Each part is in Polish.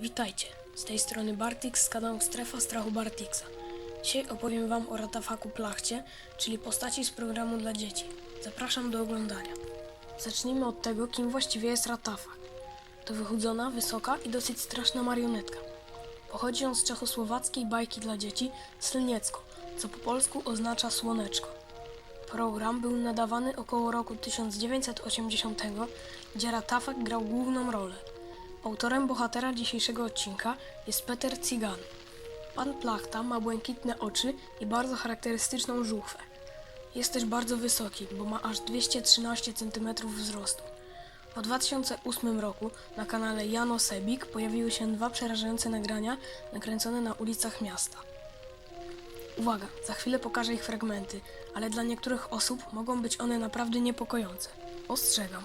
Witajcie, z tej strony Bartix z kanału Strefa Strachu Bartixa. Dzisiaj opowiem Wam o Ratafaku Plachcie, czyli postaci z programu dla dzieci. Zapraszam do oglądania. Zacznijmy od tego, kim właściwie jest Ratafak. To wychudzona, wysoka i dosyć straszna marionetka. Pochodzi on z czechosłowackiej bajki dla dzieci Slniecko, co po polsku oznacza słoneczko. Program był nadawany około roku 1980, gdzie Ratafak grał główną rolę. Autorem bohatera dzisiejszego odcinka jest Peter Cigan. Pan Plachta ma błękitne oczy i bardzo charakterystyczną żuchwę. Jest też bardzo wysoki, bo ma aż 213 cm wzrostu. Po 2008 roku na kanale Jano Sebik pojawiły się dwa przerażające nagrania nakręcone na ulicach miasta. Uwaga, za chwilę pokażę ich fragmenty, ale dla niektórych osób mogą być one naprawdę niepokojące. Ostrzegam.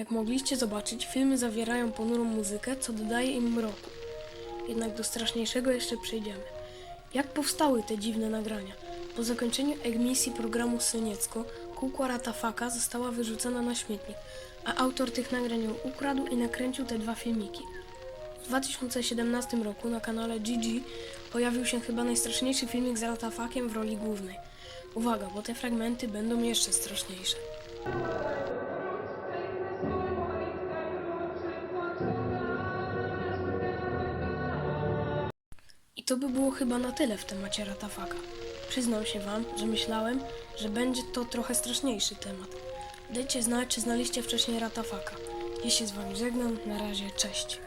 Jak mogliście zobaczyć, filmy zawierają ponurą muzykę, co dodaje im mroku. Jednak do straszniejszego jeszcze przejdziemy. Jak powstały te dziwne nagrania? Po zakończeniu emisji programu Syniecko, kukła Ratafaka została wyrzucona na śmietnik, a autor tych nagrań ją ukradł i nakręcił te dwa filmiki. W 2017 roku na kanale GG pojawił się chyba najstraszniejszy filmik z Ratafakiem w roli głównej. Uwaga, bo te fragmenty będą jeszcze straszniejsze. To by było chyba na tyle w temacie Ratafaka. Przyznam się Wam, że myślałem, że będzie to trochę straszniejszy temat. Dajcie znać, czy znaliście wcześniej Ratafaka. Ja się z Wami żegnam, na razie, cześć.